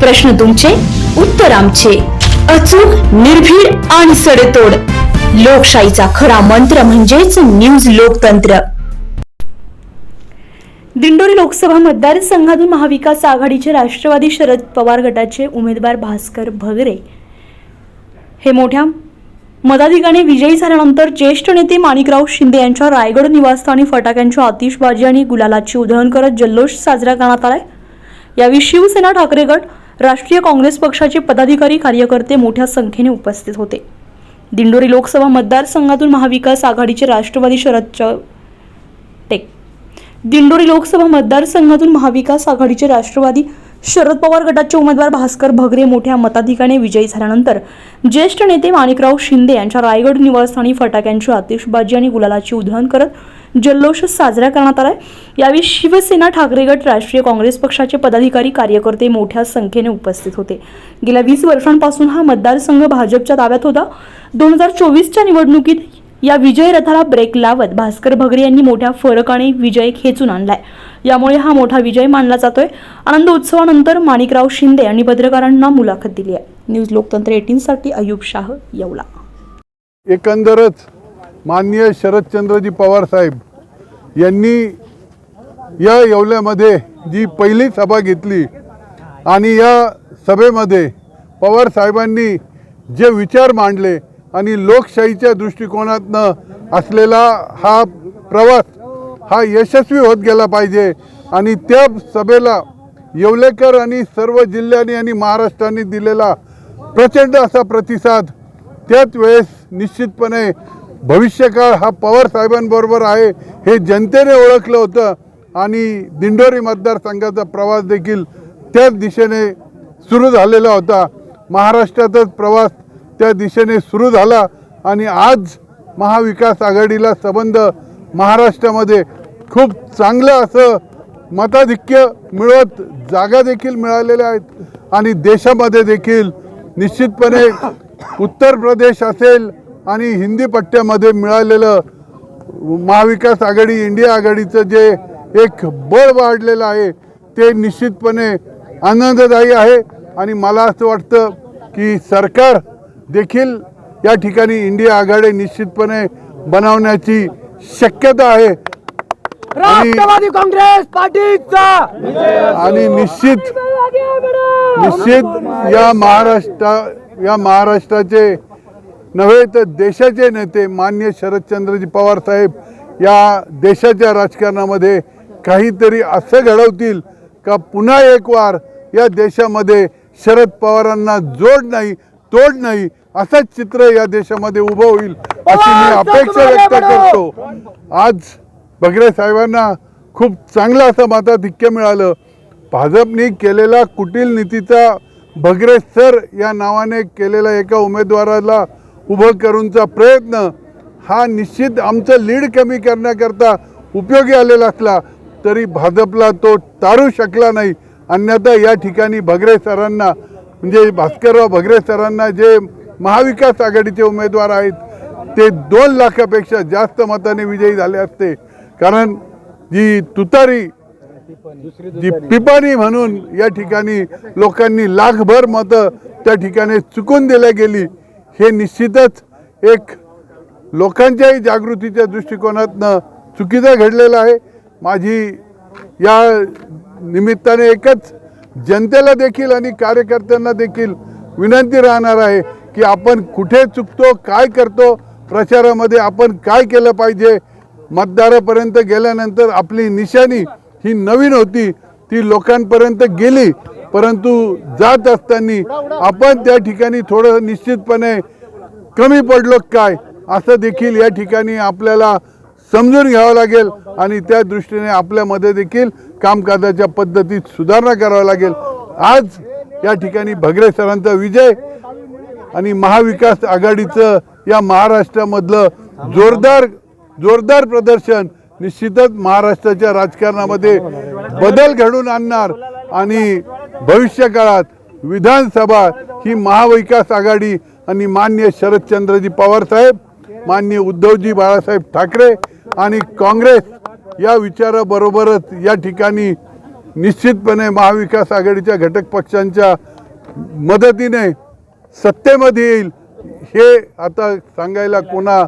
प्रश्न तुमचे उत्तर आमचे. अचूक निर्भीड आणि सडेतोड. लोकशाहीचा खरा मंत्र म्हणजेच न्यूज लोकतंत्र. दिंडोरी लोकसभा मतदारसंघातून महाविकास आघाडीचे राष्ट्रवादी शरद पवार गटाचे उमेदवार भास्कर भगरे. हे मोठ्या मताधिकाने विजयी झाल्यानंतर ज्येष्ठ नेते माणिकराव शिंदे यांच्या रायगड निवासस्थानी फटाक्यांच्या आतिषबाजी आणि गुलालाची उधळण करत जल्लोष साजरा करण्यात आलाय. यावेळी शिवसेना ठाकरे गट राष्ट्रीय काँग्रेस पक्षाचे पदाधिकारी कार्यकर्ते मोठ्या संख्येने उपस्थित होते. दिंडोरी लोकसभा मतदारसंघातून महाविकास आघाडीचे राष्ट्रवादी शरद टेक दिंडोरी लोकसभा मतदारसंघातून महाविकास आघाडीचे राष्ट्रवादी शरद पवार गटाचे उमेदवार भास्कर भगरे मोठ्या मताधिकाने विजयी झाल्यानंतर ज्येष्ठ नेते माणिकराव शिंदे यांच्या रायगड निवासस्थानी फटाक्यांची आतिषबाजी आणि गुलालाची उधळण करत जल्लोष साजरा करण्यात आलाय. यावेळी शिवसेना ठाकरे गट राष्ट्रीय काँग्रेस पक्षाचे पदाधिकारी कार्यकर्ते मोठ्या संख्येने उपस्थित होते. गेल्या वीस वर्षांपासून हा मतदारसंघ भाजपच्या ताब्यात होता. दोन हजार चोवीसच्या निवडणुकीत या विजय रथाला ब्रेक लावत भास्कर भगरे यांनी मोठ्या फरकाने विजय खेचून आणलाय. यामुळे हा मोठा विजय मानला जातोय. आनंद उत्सवानंतर माणिकराव शिंदे यांनी पत्रकारांना मुलाखत दिली आहे. न्यूज लोकतंत्र एटीन साठी अयुब शाह येवला. एकंदरच माननीय शरदचंद्रजी पवार साहेब यांनी या येवल्यामध्ये जी पहिली सभा घेतली आणि या सभेमध्ये पवार साहेबांनी जे विचार मांडले आणि लोकशाहीच्या दृष्टिकोनातनं असलेला हा प्रवास हा यशस्वी होत गेला पाहिजे आणि त्या सभेला येवलेकर आणि सर्व जिल्ह्यांनी आणि महाराष्ट्राने दिलेला प्रचंड असा प्रतिसाद त्याच वेळेस निश्चितपणे भविष्यकाळ हा पवार साहेबांबरोबर आहे हे जनतेने ओळखलं होतं आणि दिंडोरी मतदारसंघाचा प्रवास देखील त्याच दिशेने सुरू झालेला होता. महाराष्ट्रातच प्रवास त्या दिशेने सुरू झाला आणि आज महाविकास आघाडीला संबंध महाराष्ट्रामध्ये खूप चांगलं असं मताधिक्य मिळवत जागा देखील मिळालेल्या आहेत आणि देशामध्ये देखील निश्चितपणे उत्तर प्रदेश असेल आणि हिंदी पट्ट्यामध्ये मिळालेलं महाविकास आघाडी इंडिया आघाडीचं जे एक बळ वाढलेलं आहे ते निश्चितपणे आनंददायी आहे. आणि मला असं वाटतं की सरकार देखील या ठिकाणी इंडिया आघाडी निश्चितपणे बनवण्याची शक्यता आहे. आणि राष्ट्रवादी काँग्रेस पार्टीचा! आणि निश्चित निश्चित या महाराष्ट्रा या महाराष्ट्राचे नव्हे तर देशाचे नेते मान्य शरदचंद्रजी पवार साहेब या देशाच्या राजकारणामध्ये काहीतरी असं घडवतील का पुन्हा एक वार या देशामध्ये शरद पवारांना जोड नाही तोड नाही असंच चित्र या देशामध्ये उभं होईल अशी मी अपेक्षा व्यक्त करतो. आज बगरे साहेबांना खूप चांगलं असं मताधिक्य मिळालं. भाजपने केलेला कुटील नीतीचा भगरे सर या नावाने केलेला एका उमेदवाराला उभं करूनचा प्रयत्न हा निश्चित आमचं लीड कमी करण्याकरता उपयोगी आलेला असला तरी भाजपला तो तारू शकला नाही. अन्यथा या ठिकाणी भगरे सरांना म्हणजे भास्करराव भगरे सरांना जे महाविकास आघाडीचे उमेदवार आहेत ते दोन लाखापेक्षा जास्त मताने विजयी झाले असते. कारण जी तुतारी जी पिपाणी म्हणून या ठिकाणी लोकांनी लाखभर मतं त्या ठिकाणी चुकून दिल्या गेली. हे निश्चितच एक लोकांच्याही जागृतीच्या दृष्टिकोनातनं चुकीचं घडलेलं आहे. माझी या निमित्ताने एकच जनतेला देखील आणि कार्यकर्त्यांना देखील विनंती राहणार आहे की आपण कुठे चुकतो काय करतो प्रचारामध्ये आपण काय केलं पाहिजे? मतदारापर्यंत गेल्यानंतर आपली निशाणी ही नवीन होती ती लोकांपर्यंत गेली. परंतु जात असताना आपण त्या ठिकाणी थोडं निश्चितपणे कमी पडलो काय असं देखील या ठिकाणी आपल्याला समजून घ्यावं लागेल आणि त्या दृष्टीने आपल्यामध्ये देखील कामकाजाच्या पद्धतीत सुधारणा करावं लागेल. आज या ठिकाणी भगरे सरांचा विजय आणि महाविकास आघाडीचं या महाराष्ट्रामधलं जोरदार जोरदार प्रदर्शन निश्चितच महाराष्ट्राच्या राजकारणामध्ये बदल घडून आणणार आणि भविष्य काळात विधानसभा ही महाविकास आघाडी आणि मान्य शरदचंद्रजी पवार साहेब मान्य उद्धवजी बाळासाहेब ठाकरे आणि काँग्रेस या विचाराबरोबरच या ठिकाणी निश्चितपणे महाविकास आघाडीच्या घटक पक्षांच्या मदतीने सत्तेमध्ये येईल हे आता सांगायला कोणा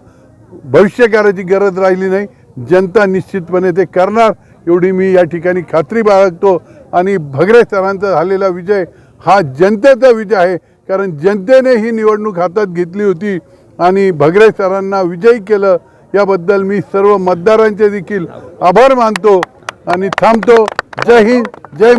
भविष्यकाराची गरज राहिली नाही. जनता निश्चितपणे ते करणार. एवढी मी या ठिकाणी खात्री बाळगतो. आणि भगरे सरांचा झालेला विजय हा जनतेचा विजय आहे. कारण जनतेने ही निवडणूक हातात घेतली होती आणि भगरे सरांना विजयी केलं. याबद्दल मी सर्व मतदारांचे देखील आभार मानतो आणि थांबतो. जय हिंद जय